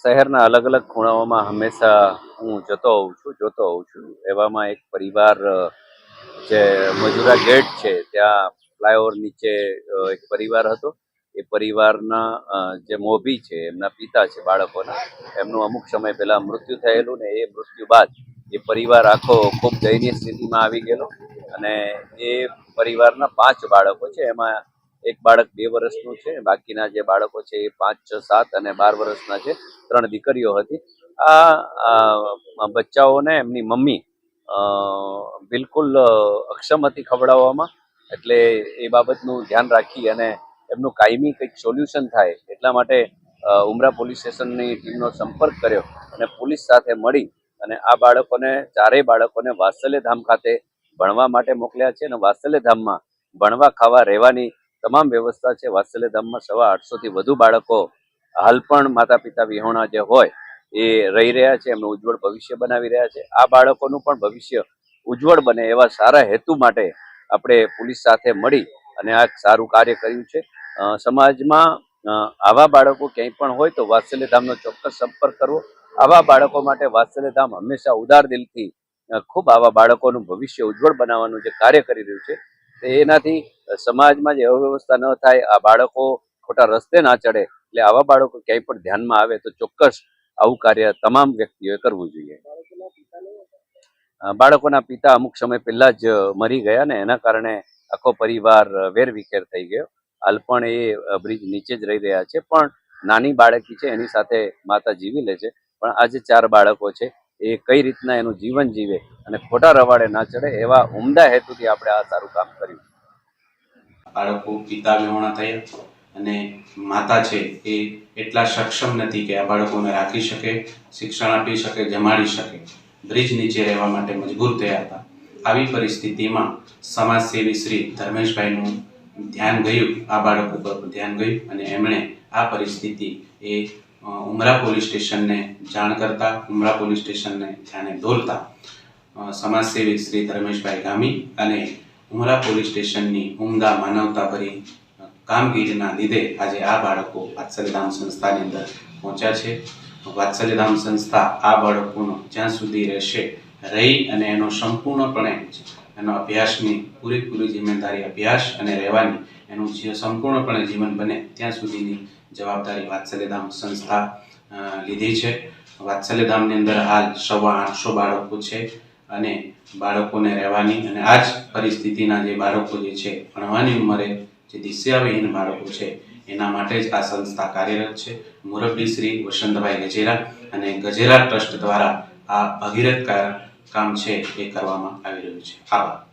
શહેરના અલગ અલગ ખૂણાઓમાં હંમેશા હું જતો હોઉં છું, જોતો હોઉં છું. એવામાં એક પરિવાર જે મજુરા ગેટ છે, ત્યાં ફ્લાયઓવર નીચે એક પરિવાર હતો. એ પરિવારના જે મોભી છે, એમના પિતા છે, બાળકોના, એમનું અમુક સમય પહેલા મૃત્યુ થયેલું ને એ મૃત્યુ બાદ એ પરિવાર આખો ખૂબ દયનીય સ્થિતિમાં આવી ગયેલો. અને એ પરિવારના પાંચ બાળકો છે, એમાં એક બાળક બે વર્ષનું છે, બાકીના જે બાળકો છે એ પાંચ, છ, સાત અને બાર વર્ષના છે, ત્રણ દીકરીઓ હતી. આ બચ્ચાઓને એમની મમ્મી બિલકુલ અક્ષમ હતી ખવડાવવામાં. એટલે એ બાબતનું ધ્યાન રાખી અને એમનું કાયમી કંઈક સોલ્યુશન થાય એટલા માટે ઉમરા પોલીસ સ્ટેશનની ટીમનો સંપર્ક કર્યો અને પોલીસ સાથે મળી અને આ બાળકોને, ચારેય બાળકોને વાત્સલ્ય ખાતે ભણવા માટે મોકલ્યા છે અને વાત્સલ્ય ધામમાં ભણવા, ખાવા, રહેવાની તમામ વ્યવસ્થા છે. વાત્સલ્ય ધામમાં સવા આઠસોથી વધુ બાળકો હાલ પણ માતા પિતા વિહોણા જે હોય એ રહી રહ્યા છે. એમનું ઉજ્જવળ ભવિષ્ય બનાવી રહ્યા છે. આ બાળકોનું પણ ભવિષ્ય ઉજ્જવળ બને એવા સારા હેતુ માટે આપણે પોલીસ સાથે મળી અને આ સારું કાર્ય કર્યું છે. સમાજમાં આવા બાળકો ક્યાંય પણ હોય તો વાત્સલ્ય ધામનો ચોક્કસ સંપર્ક કરવો. આવા બાળકો માટે વાત્સલ્ય ધામ હંમેશા ઉદાર દિલથી ખૂબ આવા બાળકોનું ભવિષ્ય ઉજ્જવળ બનાવવાનું જે કાર્ય કરી રહ્યું છે એનાથી સમાજમાં જે અવ્યવસ્થા ન થાય, આ બાળકો ખોટા રસ્તે ના ચડે, એટલે આવા બાળકો ક્યાંય પણ ધ્યાનમાં આવે તો ચોક્કસ આવું કાર્ય તમામ વ્યક્તિઓએ કરવું જોઈએ. બાળકોના પિતા અમુક સમય પહેલા જ મરી ગયા ને એના કારણે આખો પરિવાર વેરવિખેર થઈ ગયો. હાલ પણ એ બ્રિજ નીચે જ રહી રહ્યા છે, પણ નાની બાળકી છે, એની સાથે માતા જીવી લે છે. પણ આજે ચાર બાળકો છે, એ કઈ રીતના એનું જીવન જીવે અને ખોટા રવાડે ના ચડે એવા ઉમદા હેતુથી આપણે આ સારું કામ કર્યું. બાળકો, પિતા, વિહોણા થયા અને માતા છે એ એટલા સક્ષમ નથી કે આ બાળકોને રાખી શકે, શિક્ષણ આપી શકે, જમાડી શકે. બ્રિજ નીચે રહેવા માટે મજબૂર થયા હતા. આવી પરિસ્થિતિમાં સમાજસેવી શ્રી ધર્મેશભાઈનું ધ્યાન ગયું, આ બાળકો પર ધ્યાન ગયું અને એમણે આ પરિસ્થિતિ એ ઉમરા પોલીસ સ્ટેશનને જાણ કરતા, ઉમરા પોલીસ સ્ટેશનને ધ્યાને દોરતા સમાજસેવી શ્રી ધર્મેશભાઈ ગામી અને ઉમરા પોલીસ સ્ટેશનની ઉમદા માનવતાભરી કામગીરીના લીધે આજે આ બાળકો વાત્સલ્યધામ સંસ્થાની અંદર પહોંચ્યા છે. વાત્સલ્યધામ સંસ્થા આ બાળકોનો જ્યાં સુધી રહેશે, રહી અને એનો સંપૂર્ણપણે એનો અભ્યાસની પૂરેપૂરી જિમ્મેદારી, અભ્યાસ અને રહેવાની એનું જે સંપૂર્ણપણે જીવન બને ત્યાં સુધીની જવાબદારી વાત્સલ્યધામ સંસ્થા લીધી છે. વાત્સલ્યધામની અંદર હાલ સવા આઠસો બાળકો છે. અને બાળકોને રહેવાની અને આ જ પરિસ્થિતિના જે બાળકો જે છે, ભણવાની ઉંમરે જે દિશ્યાવિહીન બાળકો છે, એના માટે જ આ સંસ્થા કાર્યરત છે. મુરબ્બી શ્રી વસંતભાઈ ગજેરા અને ગજેરા ટ્રસ્ટ દ્વારા આ ભગીરથ કામ છે એ કરવામાં આવી રહ્યું છે. આભાર.